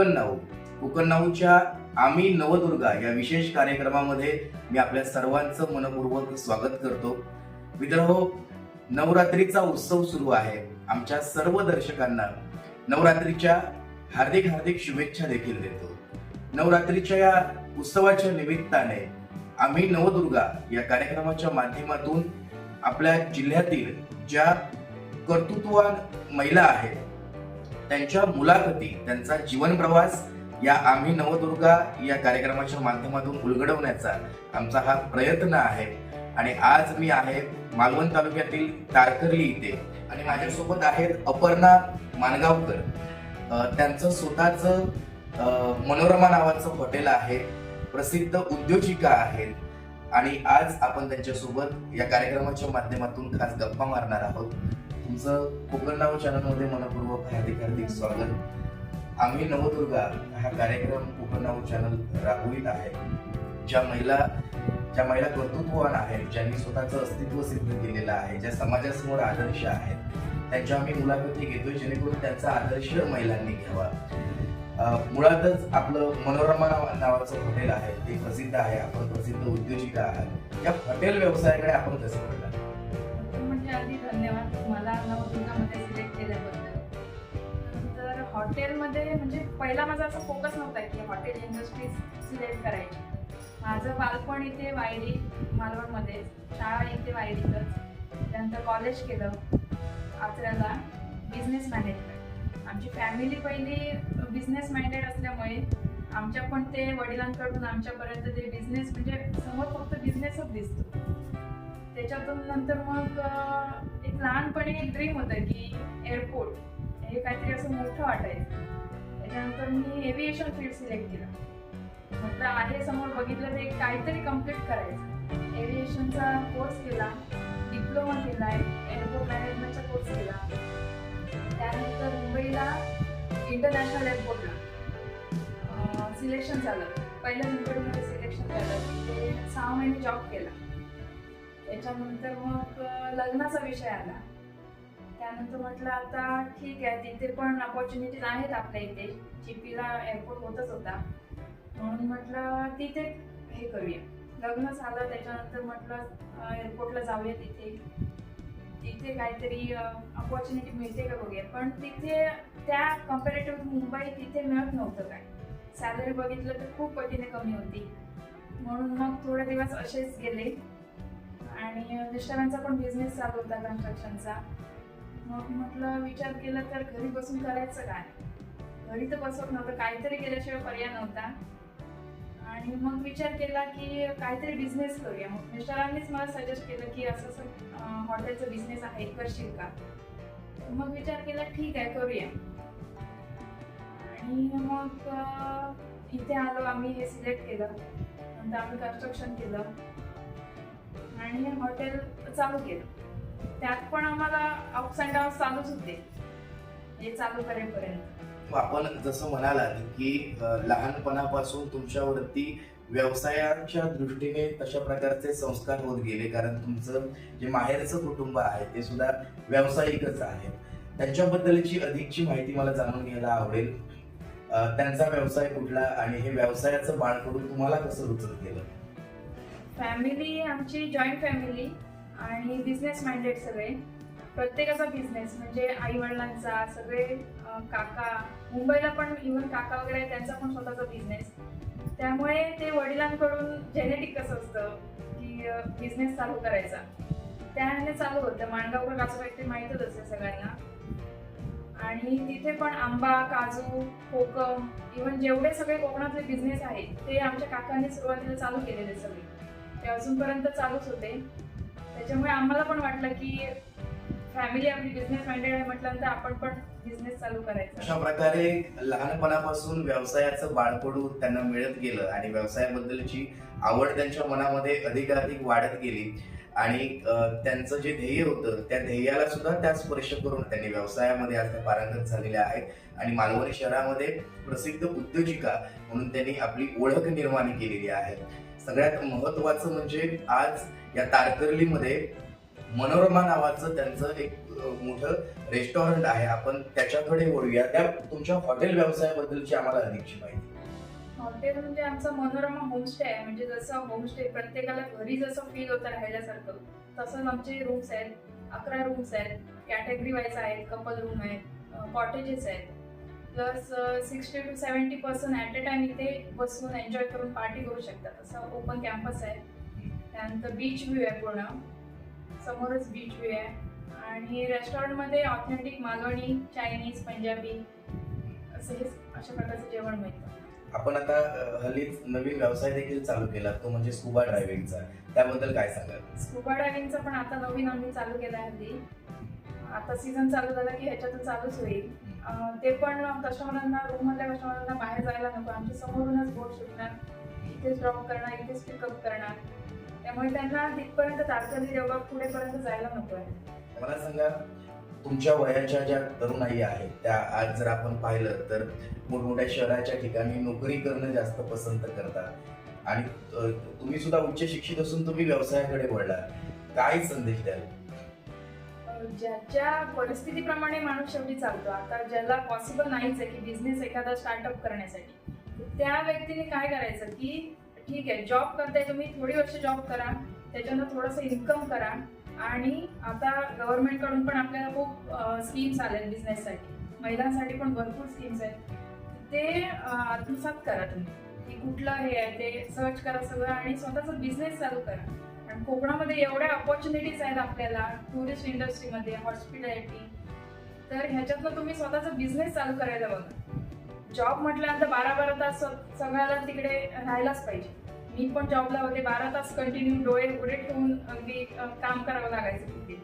आपण पाहत नाऊ नाऊच्या आम्ही नवदुर्गा या विशेष कार्यक्रमामध्ये मी आपल्या सर्वांचं मनपूर्वक स्वागत करतो. मित्रांनो नवरात्रीचा उत्सव सुरू आहे. आमच्या सर्व दर्शकांना नवरात्रीच्या हार्दिक हार्दिक शुभेच्छा देखील देतो. नवरात्रीच्या या उत्सवाच्या निमित्ताने आम्ही नवदुर्गा या कार्यक्रमाच्या माध्यमातून आपल्या जिल्ह्यातील ज्या कर्तृत्ववान महिला आहेत त्यांच्या मुलाखती त्यांचा जीवन प्रवास या आम्ही नवदुर्गा या कार्यक्रमाच्या माध्यमातून उलगडवण्याचा आमचा हा प्रयत्न आहे. आणि आज मी आहे मालवण तालुक्यातील तारकर्ली इथे. आणि माझ्यासोबत आहेत अपर्णा मानगावकर. त्यांचं स्वतःचं मनोरमा नावाचं हॉटेल आहे. प्रसिद्ध उद्योजिका आहेत. आणि आज आपण त्यांच्यासोबत या कार्यक्रमाच्या माध्यमातून खास गप्पा मारणार आहोत. तुमचं कोकण नाव चॅनलमध्ये मनपूर्वक हार्दिक हार्दिक स्वागत. आम्ही नवदुर्गा हा कार्यक्रम कोकण नाव चॅनल राबवित आहे. ज्या महिला ज्या महिला कर्तृत्ववान आहेत ज्यांनी स्वतःचं अस्तित्व सिद्ध केलेलं आहे ज्या समाजासमोर आदर्श आहेत त्यांच्या आम्ही मुलाखती घेतोय जेणेकरून त्यांचा आदर्श महिलांनी घ्यावा. मुळातच आपलं मनोरमा नावाचं हॉटेल आहे ते प्रसिद्ध आहे आपण प्रसिद्ध उद्योजिका आहात. या हॉटेल व्यवसायाकडे आपण कसं म्हणजे आधी धन्यवाद. मला नवदुर्गामध्ये सिलेक्ट केल्याबद्दल तर हॉटेलमध्ये म्हणजे पहिला माझा असा फोकस नव्हता की हॉटेल इंडस्ट्रीज सिलेक्ट करायची. माझं बालपण इथे वायरी मालवणमध्ये. शाळा इथे वायरीतच. त्यानंतर कॉलेज केलं. आचऱ्याला बिझनेस मॅनेजमेंट आमची फॅमिली पहिली बिझनेस माइंडेड असल्यामुळे आमच्या पण ते वडिलांकडून आमच्यापर्यंत ते बिझनेस म्हणजे समोर फक्त बिझनेसच दिसतो. त्याच्यातून नंतर मग एक लहानपणी एक ड्रीम होतं की एअरपोर्ट हे काहीतरी असं मोठं वाटायचं. त्याच्यानंतर मी एव्हिएशन फील्ड सिलेक्ट केलं. म्हटलं आहे समोर बघितलं ते काहीतरी कंप्लीट करायचं. एव्हिएशनचा कोर्स केला डिप्लोमा केला एअरपोर्ट मॅनेजमेंटचा कोर्स केला. त्यानंतर मुंबईला इंटरनॅशनल एअरपोर्टला सिलेक्शन झालं. पहिल्या मुंबईमध्ये सिलेक्शन झालं तिथे सहा महिने जॉब केला. त्याच्यानंतर मग लग्नाचा विषय आला. त्यानंतर म्हटलं आता ठीक आहे तिथे पण अपॉर्च्युनिटीज आहेत आपल्या इथे. चिपीला एअरपोर्ट होतच होता. म्हणून म्हटलं तिथे हे करूया. लग्न झालं त्याच्यानंतर म्हटलं एअरपोर्टला जाऊया तिथे. तिथे काहीतरी अपॉर्च्युनिटी मिळते का बघूया. पण तिथे त्या कम्पॅरेटिव्ह मुंबई तिथे मिळत नव्हतं काय. सॅलरी बघितलं तर खूप पटीने कमी होती. म्हणून मग थोडे दिवस असेच गेले. आणि मिस्टरांचा पण बिझनेस चालू होता कन्स्ट्रक्शनचा मग म्हटलं विचार केला तर घरी बसून करायचं काय? घरी तर बसत नव्हतं काहीतरी केल्याशिवाय पर्याय नव्हता. आणि मग विचार केला की काहीतरी बिझनेस करूया. मग मिस्टरांनीच मला सजेस्ट केलं की असं असं हॉटेलचा बिझनेस आहे करशील का? मग विचार केला ठीक आहे करूया. आणि मग इथे आलो आम्ही हे सिलेक्ट केलं. नंतर आम्ही कन्स्ट्रक्शन केलं. आणि हॉटेल चालू केलं. त्यात पण आम्हाला अप्स अँड डाऊन चालूच होते. हे चालू करेपर्यंत. आपण जसं म्हणालात की लहानपणापासून तुमच्यावरती व्यवसायाच्या दृष्टीने तशा प्रकारचे संस्कार होत गेले. कारण तुमचं जे माहेरचं कुटुंब आहे ते सुद्धा व्यावसायिकच आहे. त्यांच्याबद्दलची अधिकची माहिती मला जाणून घ्यायला आवडेल. त्यांचा व्यवसाय कुठला आणि हे व्यवसायाचं बाळकडून तुम्हाला कसं रुचत गेलं फॅमिली आमची जॉईंट फॅमिली आणि बिझनेस माइंडेड सगळे. प्रत्येकाचा बिझनेस म्हणजे आई वडिलांचा सगळे काका. मुंबईला पण इव्हन काका वगैरे आहे, त्यांचा पण स्वतःचा बिझनेस त्यामुळे ते वडिलांकडून जेनेटिक कसं असतं की बिझनेस चालू करायचा. त्याने चालू होतं. माणगावकर काजू फॅक्टरी माहीतच असते सगळ्यांना. आणि तिथे पण आंबा काजू कोकम इव्हन जेवढे सगळे कोकणातले बिझनेस आहेत ते आमच्या काकांनी सुरुवातीला चालू केलेले सगळे. ते अजूनपर्यंत चालूच होते. त्याच्यामुळे आम्हाला पण वाटलं की फॅमिली आपली बिझनेस माइंडेड आहे म्हटल्यानंतर आपण पण बिझनेस चालू करायचा. अशा प्रकारे लहानपणापासून व्यवसायाचं बाळकडू त्यांना मिळत गेलं आणि व्यवसायाबद्दलची आवड त्यांच्या मनामध्ये अधिकाधिक वाढत गेली. आणि त्यांचं जे ध्येय होतं त्या ध्येयाला सुद्धा त्या स्पर्श करून त्यांनी व्यवसायामध्ये आज त्या पारंगत झालेल्या आहेत. आणि मालवणी शहरामध्ये प्रसिद्ध उद्योजिका म्हणून त्यांनी आपली ओळख निर्माण केलेली आहे. सगळ्यात महत्वाचं म्हणजे आज या तारकर्लीमध्ये मनोरमा नावाचं त्यांचं एक मोठं रेस्टॉरंट आहे. आपण त्याच्याकडे वळूया. त्या तुमच्या हॉटेल व्यवसायाबद्दलची आम्हाला अधिकची माहिती. हॉटेल म्हणजे आमचा मनोरमा होमस्टे आहे. म्हणजे जसं होमस्टे प्रत्येकाला घरी जसं फील होतं राहिल्यासारखं तसंच आमचे रूम्स आहेत. अकरा रूम्स आहेत. कॅटेगरी वाईज आहेत कपल रूम आहेत कॉटेजेस आहेत. Plus sixty two seventy percent at a time इथे बसून एन्जॉय करून पार्टी करू शकतात. असं ओपन कॅम्पस आहे. त्यानंतर बीच व्ह्यू आहे पूर्ण. समोरच बीच व्ह्यू आहे. आणि रेस्टॉरंटमध्ये ऑथेंटिक मालवणी चायनीज पंजाबी असं हे अशा प्रकारचं जेवण मिळतं. आपण आता हल्लीच नवीन व्यवसाय देखील चालू केला तो म्हणजे स्कुबा ड्रायव्हिंगचा त्याबद्दल काय सांगाल? स्कुबा डायव्हिंगचा पण आता नवीन आम्ही चालू केला आहे हल्ली. आता सीझन चालू झाला की ह्याच्यातून चालूच होईल. ते पण कस्टमरांना रूममधल्या कस्टमरांना बाहेर जायला नको. आमच्या समोरूनच बोट सुटणार इथेच ड्रॉप करणार इथेच पिकअप करणार. त्यामुळे त्यांना तिथपर्यंत तारकर्ली देवबाग पुढेपर्यंत जायला नको आहे. मला सांगा तुमच्या वयाच्या ज्या तरुणाई आहेत त्या आज जर आपण पाहिलं तर मोठमोठ्या शहराच्या ठिकाणी नोकरी करणं जास्त पसंत करतात. आणि तुम्ही सुद्धा उच्च शिक्षित असून तुम्ही व्यवसायाकडे वळला काय संदेश द्याल? ज्याच्या परिस्थितीप्रमाणे माणूस शेवटी चालतो. आता ज्याला पॉसिबल नाहीच आहे की बिझनेस एखादा स्टार्टअप करण्यासाठी. त्या व्यक्तीने काय करायचं की ठीक आहे जॉब करताय तुम्ही थोडी वर्ष जॉब करा त्याच्यानं थोडंसं इन्कम करा. आणि आता गव्हर्नमेंटकडून पण आपल्याला खूप स्कीम्स आल्या बिझनेससाठी महिलांसाठी पण भरपूर स्कीम्स आहेत. ते आत्मसात करा तुम्ही. की कुठलं हे आहे ते सर्च करा सगळं आणि स्वतःचा बिझनेस चालू करा. आणि कोकणामध्ये एवढ्या अपॉर्च्युनिटीज आहेत आपल्याला टुरिस्ट इंडस्ट्रीमध्ये हॉस्पिटॅलिटी तर ह्याच्यातनं तुम्ही स्वतःचा बिझनेस चालू करायला बघा. जॉब म्हटल्यानंतर बारा बारा तास सगळ्याला तिकडे राहायलाच पाहिजे. मी पण जॉबला होते बारा तास कंटिन्यू डोळे उघडे ठेवून अगदी काम करावं लागायचं तिथे.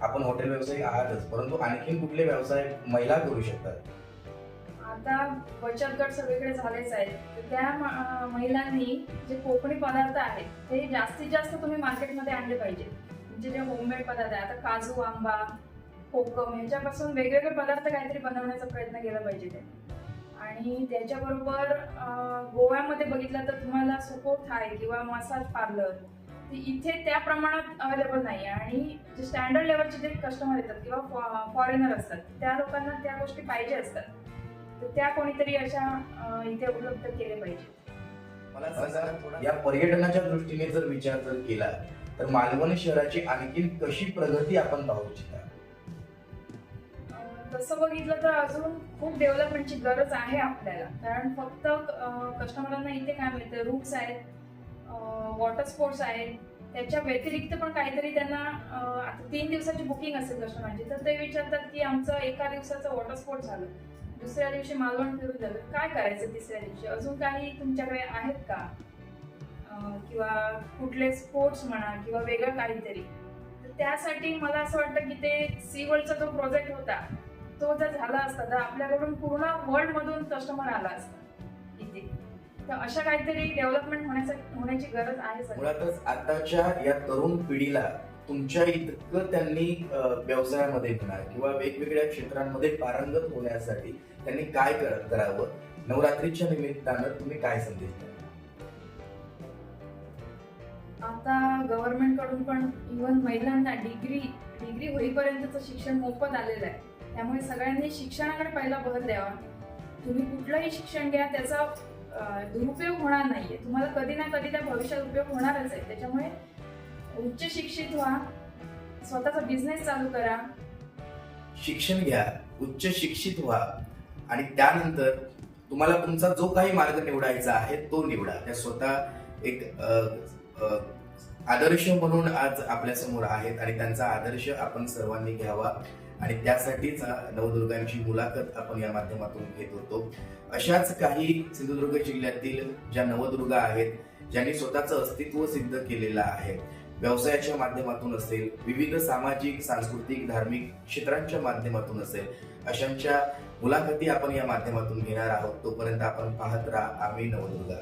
आपण हॉटेल व्यावसायिक आहातच परंतु आणखीन कुठले व्यवसाय महिला करू शकतात? आता बचत गट सगळीकडे झालेच आहेत. तर त्या महिलांनी जे कोकणी पदार्थ आहेत ते जास्तीत जास्त तुम्ही मार्केटमध्ये आणले पाहिजे. म्हणजे जे होममेड पदार्थ आहे आता काजू आंबा कोकम ह्याच्यापासून वेगवेगळे पदार्थ काहीतरी बनवण्याचा प्रयत्न केला पाहिजे त्यांनी. आणि त्याच्याबरोबर गोव्यामध्ये बघितलं तर तुम्हाला सुखो थाय किंवा मसाज पार्लर इथे त्या प्रमाणात अवेलेबल नाही आहे आणि जे स्टँडर्ड लेवलचे जे कस्टमर येतात किंवा फॉरेनर असतात त्या लोकांना त्या गोष्टी पाहिजे असतात. तर त्या कोणीतरी अशा इथे उपलब्ध केले पाहिजे. मला सांगा या पर्यटनाच्या दृष्टीने जर विचार जर केला तर मालवण शहराची आणखी कशी प्रगती आपण पाहू इच्छिता? तसं बघितलं तर अजून खूप डेव्हलपमेंटची गरज आहे आपल्याला. कारण फक्त कस्टमरांना इथे काय मिळतं? रूम्स आहेत वॉटर स्पोर्ट्स आहेत. त्याच्या व्यतिरिक्त पण काहीतरी त्यांना आता तीन दिवसाची बुकिंग असेल कस्टमरची तर ते विचारतात की आमचं एका दिवसाचं वॉटर स्पोर्ट झालं. दुसऱ्या दिवशी मालवण फिरून झालं. काय करायचं तिसऱ्या दिवशी? अजून काही तुमच्याकडे आहेत का? किंवा कुठले स्पोर्ट्स म्हणा किंवा वेगळं काहीतरी. तर त्यासाठी मला असं वाटतं की ते सी वर्ल्डचा जो प्रोजेक्ट होता तो जर झाला असता तर आपल्याकडून पूर्ण वर्ल्ड मधून कस्टमर आला असता. इथे. तर अशा काहीतरी डेव्हलपमेंट होण्यासाठी होण्याची गरज आहे सर मुळातच आताच्या या तरुण पिढीला तुमच्या इतकं त्यांनी व्यवसायामध्ये म्हणा किंवा वेगवेगळ्या क्षेत्रांमध्ये पारंगत होण्यासाठी त्यांनी काय कर- करावं? नवरात्रीच्या निमित्तानं तुम्ही काय संदेश आता गव्हर्नमेंटकडून पण इव्हन महिलांना डिग्री डिग्री होईपर्यंतचं शिक्षण मोफत आलेलं आहे. त्यामुळे सगळ्यांनी शिक्षणाकडे पहिला भर द्यावा. तुम्ही कुठलंही शिक्षण घ्या त्याचा दुरुपयोग होणार नाहीये. तुम्हाला कधी ना कधी त्या भविष्यात उपयोग होणारच आहे. त्याच्यामुळे उच्च शिक्षित व्हा स्वतःचा बिझनेस चालू करा. शिक्षण घ्या उच्च शिक्षित व्हा आणि त्यानंतर तुम्हाला तुमचा जो काही मार्ग निवडायचा आहे तो निवडा. त्या स्वतः एक आदर्श म्हणून आज आपल्यासमोर आहेत आणि त्यांचा आदर्श आपण सर्वांनी घ्यावा. आणि त्यासाठीच नवदुर्गांची मुलाखत आपण या माध्यमातून घेत होतो. अशाच काही सिंधुदुर्ग जिल्ह्यातील ज्या नवदुर्गा आहेत ज्यांनी स्वतःचं अस्तित्व सिद्ध केलेलं आहे व्यवसायाच्या माध्यमातून असेल विविध सामाजिक सांस्कृतिक धार्मिक क्षेत्रांच्या माध्यमातून असेल अशांच्या मुलाखती आपण या माध्यमातून घेणार आहोत. तोपर्यंत आपण पाहत राहा आम्ही नवदुर्गा.